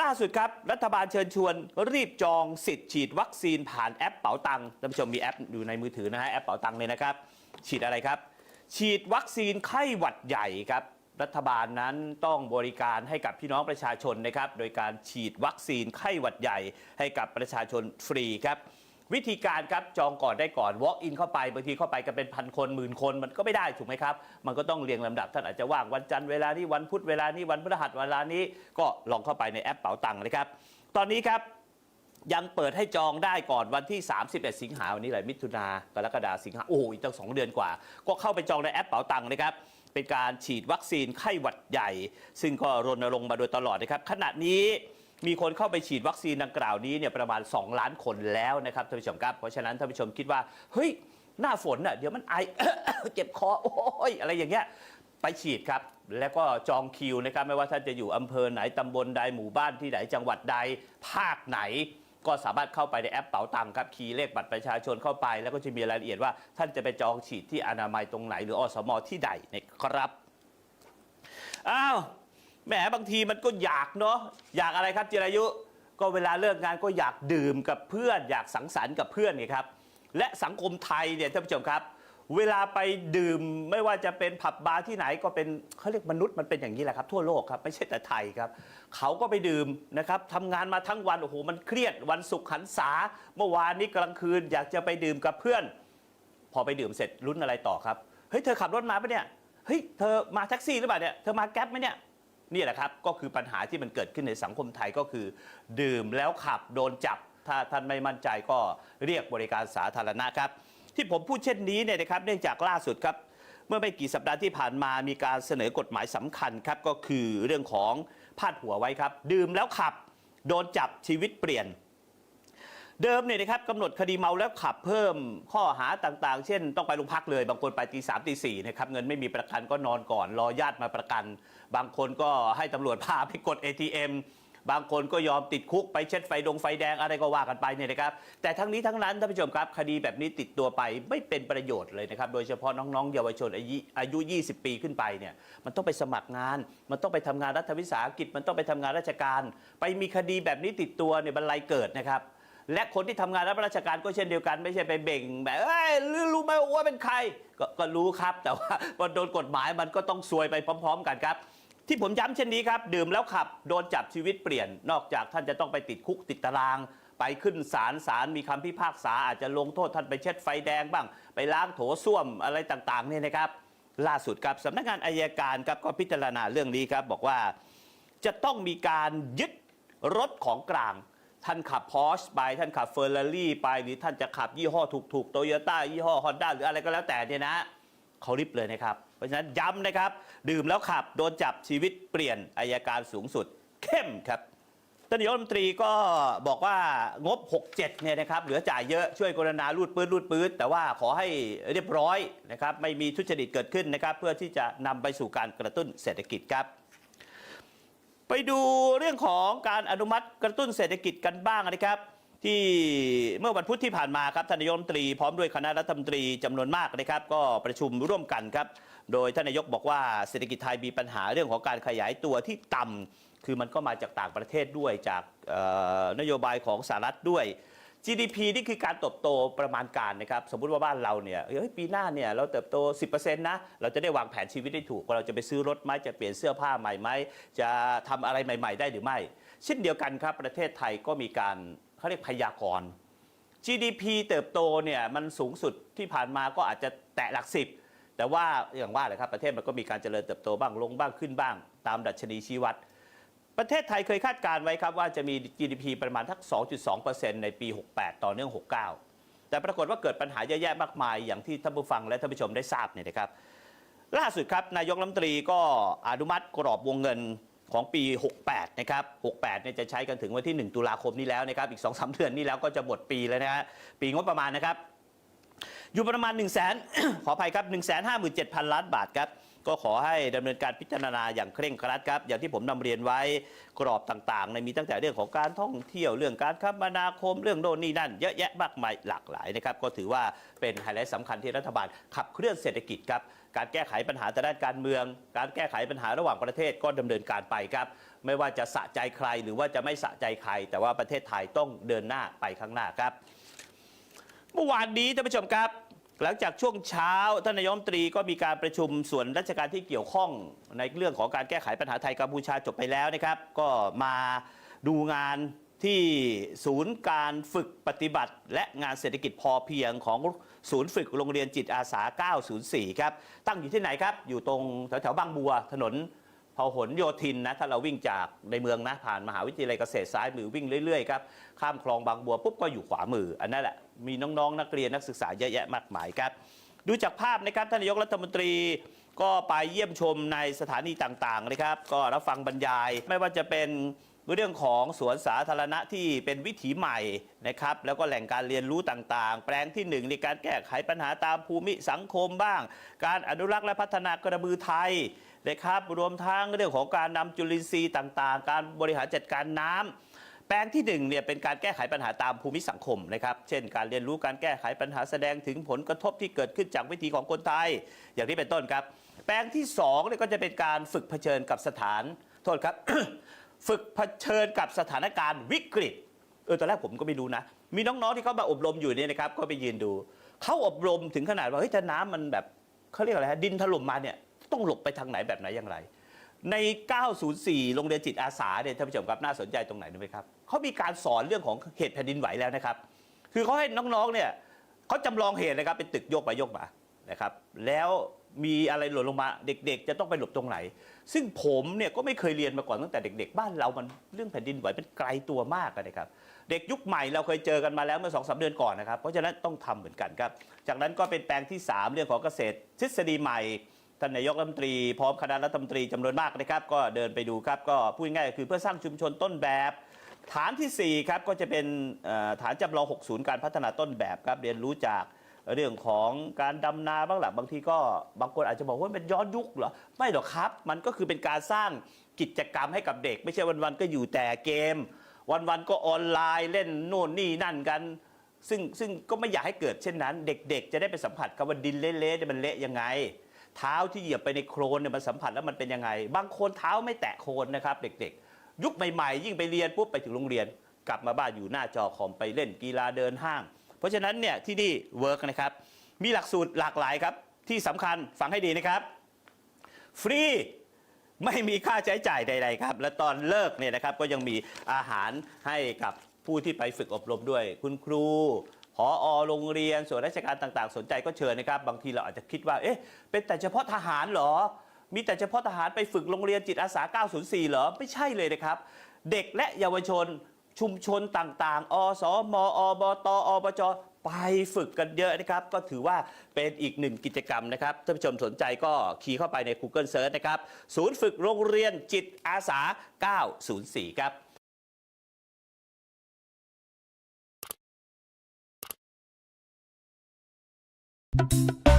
ล่าสุดครับ รัฐบาลเชิญชวนรีบจองสิทธิ์ฉีดวัคซีนผ่านแอปเป๋าตังค์ท่านผู้ชมมีแอปอยู่ในมือถือนะฮะแอปเป๋าตังค์เลยนะครับ ฉีดอะไรครับ ฉีดวัคซีนไข้หวัดใหญ่ครับ รัฐบาลนั้นต้องบริการให้กับพี่น้องประชาชนนะครับ โดยการฉีดวัคซีนไข้หวัดใหญ่ให้กับประชาชนฟรีครับ วิธีการครับจองก่อนได้ก่อน walk in เข้าไปบางทีเข้าไปกันเป็นพันคนหมื่นคนมันก็ไม่ได้ถูกไหมครับ มันก็ต้องเรียงลำดับท่านอาจจะว่างวันจันทร์เวลานี้วันพุธเวลานี้วันพฤหัสเวลานี้ก็ลองเข้าไปในแอปเป๋าตังค์นะครับ ตอนนี้ครับยังเปิดให้จองได้ก่อนวันที่ 31 สิงหาวันนี้เลยมิถุนากรกฎาสิงหาโอ้โหอีกตั้งสองเดือนกว่า ก็เข้าไปจองในแอปเป๋าตังค์นะครับเป็นการฉีดวัคซีนไข้หวัดใหญ่ ซึ่งก็รณรงค์มาโดยตลอดนะครับขณะนี้ มีคนเข้าไปฉีดวัคซีนดังกล่าวนี้เนี่ยประมาณ 2 ล้านคนแล้วนะครับท่านผู้ชมครับเพราะฉะนั้นท่านผู้ชมคิดว่าเฮ้ยหน้าฝนน่ะเดี๋ยวมันไอเจ็บคอโอ้ยอะไรอย่างเงี้ยไปฉีดครับ แล้วก็จองคิวนะครับไม่ว่าท่านจะอยู่อำเภอไหนตำบลใดหมู่บ้านที่ไหนจังหวัดใดภาคไหน ก็สามารถเข้าไปในแอปเป๋าตังค์ครับคีย์เลขบัตรประชาชนเข้าไป แล้วก็จะมีรายละเอียดว่า ท่านจะไปจองฉีดที่อนามัยตรงไหน หรืออสมที่ใดนะครับอ้าว แหมบางทีมันก็อยากเนาะอยากอะไรครับจิรายุ ก็เวลาเลิกงานก็อยากดื่มกับเพื่อน อยากสังสรรค์กับเพื่อนไงครับ และสังคมไทยเนี่ยท่านผู้ชมครับ เวลาไปดื่มไม่ว่าจะเป็นผับบาร์ที่ไหนก็เป็นเขาเรียกมนุษย์มันเป็นอย่างนี้แหละครับ ทั่วโลกครับไม่ใช่แต่ไทยครับ เขาก็ไปดื่มนะครับทำงานมาทั้งวันโอ้โหมันเครียดวันศุกร์หันษาเมื่อวานนี้กลางคืน อยากจะไปดื่มกับเพื่อน พอไปดื่มเสร็จลุ้นอะไรต่อครับเฮ้ยเธอขับรถมาปะเนี่ยเฮ้ยเธอมาแท็กซี่หรือเปล่าเนี่ยเธอมาแก๊ปไหมเนี่ย นี่แหละครับก็คือปัญหาที่มันเกิดขึ้นในสังคมไทยก็คือ ดื่มแล้วขับโดนจับ ถ้าท่านไม่มั่นใจก็เรียกบริการสาธารณะครับ ที่ผมพูดเช่นนี้เนี่ยนะครับเนื่องจากล่าสุดครับเมื่อไม่กี่สัปดาห์ที่ผ่านมามีการเสนอกฎหมายสำคัญครับก็คือเรื่องของพาดหัวไว้ครับ ดื่มแล้วขับ โดนจับชีวิตเปลี่ยน เดิมเนี่ยนะครับกำหนดคดีเมาแล้วขับเพิ่มข้อหาต่างๆ เช่น ต้องไปโรงพักเลย บางคนไปตีสามตีสี่นะครับเงินไม่มีประกันก็นอนก่อน รอญาติมาประกัน บางคนก็ให้ตำรวจพาไปกด ATM บางคนก็ยอมติดคุกไปเช็ดไฟดงไฟแดงอะไรก็ว่ากันไปเนี่ยนะครับ แต่ทั้งนี้ทั้งนั้นท่านผู้ชมครับ คดีแบบนี้ติดตัวไปไม่เป็นประโยชน์เลยนะครับ โดยเฉพาะน้องๆ เยาวชนอายุอายุ 20 ปีขึ้นไปเนี่ยมันต้องไปสมัครงาน มันต้องไปทำงานรัฐวิสาหกิจ มันต้องไปทำงานราชการ ไปมีคดีแบบนี้ติดตัวเนี่ยบรรลัยเกิดนะครับ และคนที่ทำงานรับราชการก็เช่นเดียวกัน ไม่ใช่ไปเบ่งแบบเอ้ยรู้ไหมว่าเป็นใครกก็รู้ครับแต่ว่าพอโดนกฎหมายมันก็ต้องซวยไปพร้อม ๆ กันครับ ที่ผมย้ำเช่นนี้ครับ ดื่มแล้วขับโดนจับชีวิตเปลี่ยน นอกจากท่านจะต้องไปติดคุกติดตาราง ไปขึ้นศาลศาลมีคำพิพากษาอาจจะลงโทษท่านไปเช็ดไฟแดงบ้าง ไปล้างโถส้วมอะไรต่างๆเนี่ยนะครับ ล่าสุดครับสำนักงานอายการครับก็พิจารณาเรื่องนี้ครับบอกว่าจะต้องมีการยึดรถของกลาง ท่านขับพอชไป ท่านขับเฟอร์รารี่ไป หรือท่านจะขับยี่ห้อถูกๆโตโยต้ายี่ห้อฮอนด้าหรืออะไรก็แล้วแต่เนี่ยนะเขาริบเลยนะครับ เพราะฉะนั้นย้ำนะครับ ดื่มแล้วขับ โดนจับชีวิตเปลี่ยนอายการสูงสุด เข้มครับท่านนายกรัฐมนตรีก็บอกว่างบ 67 เนี่ยนะครับเหลือจ่ายเยอะช่วยกรณารูดปื้ดรูดปื้ดแต่ว่าขอให้เรียบร้อยนะครับไม่มีทุจริตเกิดขึ้นนะครับ เพื่อที่จะนำไปสู่การกระตุ้นเศรษฐกิจครับ ไปดูเรื่องของการอนุมัติกระตุ้นเศรษฐกิจกันบ้างนะครับ ที่เมื่อวันพุธที่ผ่านมาครับท่านนายกรัฐมนตรีพร้อมด้วยคณะรัฐมนตรีจำนวนมากนะครับ ก็ประชุมร่วมกันครับ โดยท่านนายกบอกว่าเศรษฐกิจไทยมีปัญหาเรื่องของการขยายตัวที่ต่ำคือมันก็มาจากต่างประเทศด้วยจากนโยบายของสหรัฐด้วย GDP นี่คือการเติบโตประมาณการนะครับสมมุติว่าบ้านเราเนี่ยเฮ้ยปีหน้าเนี่ยเราเติบโต 10%นะเราจะได้วางแผนชีวิตได้ถูกว่าเราจะไปซื้อรถไหมจะเปลี่ยนเสื้อผ้าใหม่ไหมจะทำอะไรใหม่ ๆ ได้หรือไม่ เช่นเดียวกันครับประเทศไทยก็มีการเขาเรียกพยากรณ์ GDP เติบโตเนี่ยมันสูงสุดที่ผ่านมาก็อาจจะแตะหลักสิบแต่ว่าอย่างว่าเลยครับประเทศมันก็มีการเจริญเติบโตบ้างลงบ้างขึ้นบ้าง ตามดัชนีชี้วัด ประเทศไทยเคยคาดการณ์ไว้ครับว่าจะมี GDP ประมาณทัก 2.2%ในปี 68 ต่อเนื่อง 69 แต่ปรากฏว่าเกิดปัญหาเยอะแยะมากมายอย่างที่ท่านผู้ฟังและท่านผู้ชมได้ทราบเนี่ยนะครับ ล่าสุดครับนายกรัฐมนตรีก็อนุมัติกรอบวงเงินของปี 68 นะครับ 68 เนี่ยจะใช้กันถึงวันที่ 1 ตุลาคมนี้แล้วนะครับ อีก 2-3 เดือนนี้แล้วก็จะหมดปีแล้วนะฮะ ปีงบประมาณนะครับ อยู่ประมาณ 1 0 0 0 0แสนขออภัยครับ 1 5 7 0 0 0 ล้านบาทครับ ก็ขอให้ดำเนินการพิจารณาอย่างเคร่งครัดครับ อย่างที่ผมนำเรียนไว้กรอบต่างๆในมีตั้งแต่เรื่องของการท่องเที่ยวเรื่องการคมนาคมเรื่องโน่นนี่นั่น เยอะแยะมากมายหลากหลายนะครับ ก็ถือว่าเป็นไฮไลท์สำคัญที่รัฐบาลขับเคลื่อนเศรษฐกิจครับการแก้ไขปัญหาทางด้านการเมือง การแก้ไขปัญหาระหว่างประเทศก็ดำเนินการไปครับ ไม่ว่าจะสะใจใครหรือว่าจะไม่สะใจใคร แต่ว่าประเทศไทยต้องเดินหน้าไปข้างหน้าครับ เมื่อวานนี้ท่านผู้ชมครับ หลังจากช่วงเช้าท่านนายมตรีก็มีการประชุมส่วนราชการที่เกี่ยวข้องในเรื่องของการแก้ไขปัญหาไทยกัมพูชาจบไปแล้วนะครับ ก็มาดูงานที่ศูนย์การฝึกปฏิบัติ และงานเศรษฐกิจพอเพียงของศูนย์ฝึกโรงเรียนจิตอาสา 904 ครับ ตั้งอยู่ที่ไหนครับ อยู่ตรงแถวๆบางบัวถนน หลโยธินนะถ้าเราวิ่งจากในเมืองนะผ่านมหาวิทยาลัยเกษตรซ้ายมือวิ่งเรื่อยๆครับข้ามคลองบางบัวปุ๊บก็อยู่ขวามือ อันนั้นแหละมีน้องๆนักเรียนนักศึกษาเยอะแยะมากมายครับดูจากภาพนะครับท่านนายกรัฐมนตรีก็ไปเยี่ยมชมในสถานีต่างๆนะครับ ก็รับฟังบรรยายไม่ว่าจะเป็นเรื่องของสวนสาธารณะที่เป็นวิถีใหม่นะครับ แล้วก็แหล่งการเรียนรู้ต่างๆ แปลงที่หนึ่งในการแก้ไขปัญหาตามภูมิสังคมบ้าง การอนุรักษ์และพัฒนากระบือไทย นะครับรวมทั้งเรื่องของการนำจุลินทรีย์ต่างๆ การบริหารจัดการน้ำแปลงที่หนึ่งเนี่ยเป็นการแก้ไขปัญหาตามภูมิสังคมนะครับ เช่น การเรียนรู้การแก้ไขปัญหาแสดงถึงผลกระทบที่เกิดขึ้นจากวิถีของคนไทย อย่างที่เป็นต้นครับ แปลงที่สองเนี่ยก็จะเป็นการฝึกเผชิญกับสถานโทษครับ ฝึกเผชิญกับสถานการณ์วิกฤตเออตอนแรกผมก็ไม่รู้นะ มีน้องๆที่เขามาอบรมอยู่เนี่ยนะครับก็ไปยืนดูเขาอบรมถึงขนาดว่าเฮ้ยถ้าน้ำมันแบบเขาเรียกอะไรฮะดินถล่มมาเนี่ย ต้องหลบไปทางไหนแบบไหนอย่างไร ใน 904 โรงเรียนจิตอาสาเนี่ยท่านผู้ชมครับน่าสนใจตรงไหนรู้ไหมครับเขามีการสอนเรื่องของเหตุแผ่นดินไหวแล้วนะครับ คือเขาให้น้องๆเนี่ยเขาจำลองเหตุนะครับเป็นตึกโยกไปโยกมานะครับแล้วมีอะไรหล่นลงมาเด็กๆ จะต้องไปหลบตรงไหน ซึ่งผมเนี่ยก็ไม่เคยเรียนมาก่อนตั้งแต่เด็ก ๆ บ้านเรามันเรื่องแผ่นดินไหวเป็นไกลตัวมากนะครับ เด็กยุคใหม่เราเคยเจอกันมาแล้วเมื่อสองสาเดือนก่อนนะครับ เพราะฉะนั้นต้องทำเหมือนกันครับ จากนั้นก็เป็นแปลงที่ 3 เรื่องของเกษตรทฤษฎีใหม่ ท่านนายกรัฐมนตรีพร้อมคณะรัฐมนตรีจำนวนมากนะครับ ก็เดินไปดูครับ ก็พูดง่ายๆคือเพื่อสร้างชุมชนต้นแบบ ฐานทีสี่ 4 ครับ ก็จะเป็นฐานจำลอง 60 การพัฒนาต้นแบบครับเรียนรู้จากเรื่องของการดำนาบ้างหละบางทีก็บางคนอาจจะบอกว่าเป็นย้อนยุคเหรอ ไม่หรอกครับ มันก็คือเป็นการสร้างกิจกรรมให้กับเด็ก ไม่ใช่วันๆก็อยู่แต่เกม วันๆก็ออนไลน์เล่นโน่นนี่นั่นกันซึ่งซึ่งก็ไม่อยากให้เกิดเช่นนั้น เด็กๆ จะได้ไปสัมผัสกับว่าดินเละๆเนี่ยมันเละยังไง เท้าที่เหยียบไปในโคลนเนี่ยมันสัมผัสแล้วมันเป็นยังไง บางคนเท้าไม่แตะโคลนนะครับ เด็กๆ ยุคใหม่ๆ ยิ่งไปเรียนปุ๊บไปถึงโรงเรียน กลับมาบ้านอยู่หน้าจอคอมไปเล่นกีฬาเดินห้าง เพราะฉะนั้นเนี่ยที่นี่เวิร์กนะครับ มีหลักสูตรหลากหลายครับ ที่สำคัญฟังให้ดีนะครับ ฟรีไม่มีค่าใช้จ่ายใด ๆ ครับ และตอนเลิกเนี่ยนะครับก็ยังมีอาหารให้กับผู้ที่ไปฝึกอบรมด้วย คุณครู พออโรงเรียนส่วนราชการต่างๆ สนใจก็เชิญนะครับ บางทีเราอาจจะคิดว่า เอ๊ะ เป็นแต่เฉพาะทหารเหรอ มีแต่เฉพาะทหารไปฝึกโรงเรียนจิตอาสา 904 เหรอ ไม่ใช่เลยนะครับ เด็กและเยาวชนชุมชนต่างๆ อสมอบต อบจ ไปฝึกกันเยอะนะครับ ก็ถือว่าเป็นอีกหนึ่งกิจกรรมนะครับท่านผู้ชมสนใจก็คีย์เข้าไปใน Google Search นะครับ ศูนย์ฝึกโรงเรียนจิตอาสา 904 ครับ you.